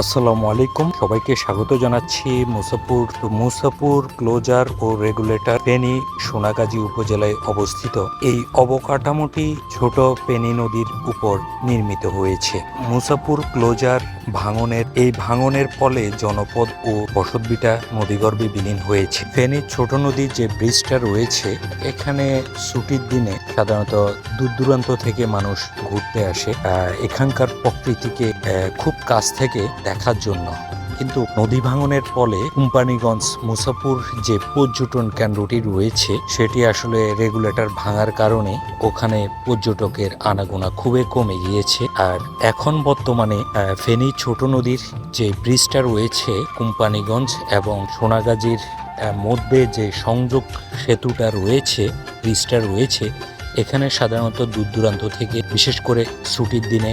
আসসালামু আলাইকুম। সবাইকে স্বাগত জানাচ্ছি মুসাপুর মুসাপুর ক্লোজার ও রেগুলেটর ফেনী সোনাগাজী উপজেলায় অবস্থিত। এই অবকাঠামোটি ছোট পেনি নদীর উপর নির্মিত হয়েছে। মুসাপুর ক্লোজার ভাঙনের, এই ভাঙনের ফলে জনপদ ও বসতবিটা নদীগর্ভে বিলীন হয়েছে। ফেনীর ছোট নদীর যে ব্রিজটা রয়েছে, এখানে ছুটির দিনে সাধারণত দূর দূরান্ত থেকে মানুষ ঘুরতে আসে। এখানকার প্রকৃতিকে খুব কাছ থেকে দেখার জন্য। কিন্তু নদী ভাঙনের ফলে কোম্পানিগঞ্জ মুসাপুর যে পর্যটন কেন্দ্রটি রয়েছে, সেটি আসলে রেগুলেটর ভাঙার কারণে ওখানে পর্যটকের আনাগোনা খুবই কমে গিয়েছে। আর এখন বর্তমানে ফেনী ছোট নদীর যে ব্রিজটা রয়েছে কোম্পানিগঞ্জ এবং সোনাগাজীর মধ্যে যে সংযোগ সেতুটা রয়েছে, ব্রিজটা রয়েছে এখানে সাধারণত দূর দূরান্ত থেকে, বিশেষ করে ছুটির দিনে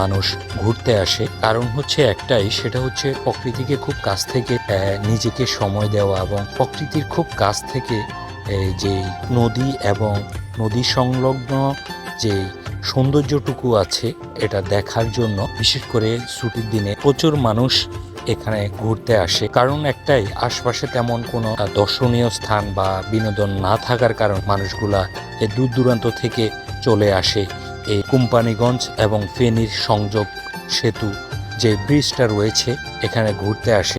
মানুষ ঘুরতে আসে। কারণ হচ্ছে একটাই, সেটা হচ্ছে প্রকৃতিকে খুব কাছ থেকে নিজেকে সময় দেওয়া এবং প্রকৃতির খুব কাছ থেকে যে নদী এবং নদী সংলগ্ন যে সৌন্দর্যটুকু আছে, এটা দেখার জন্য, বিশেষ করে ছুটির দিনে প্রচুর মানুষ এখানে ঘুরতে আসে। কারণ একটাই, আশপাশে তেমন কোনো দর্শনীয় স্থান বা বিনোদন না থাকার কারণ মানুষগুলা এ দূর দূরান্ত থেকে চলে আসে। এই কোম্পানিগঞ্জ এবং ফেনীর সংযোগ সেতু যে ব্রিজটা রয়েছে, এখানে ঘুরতে আসে।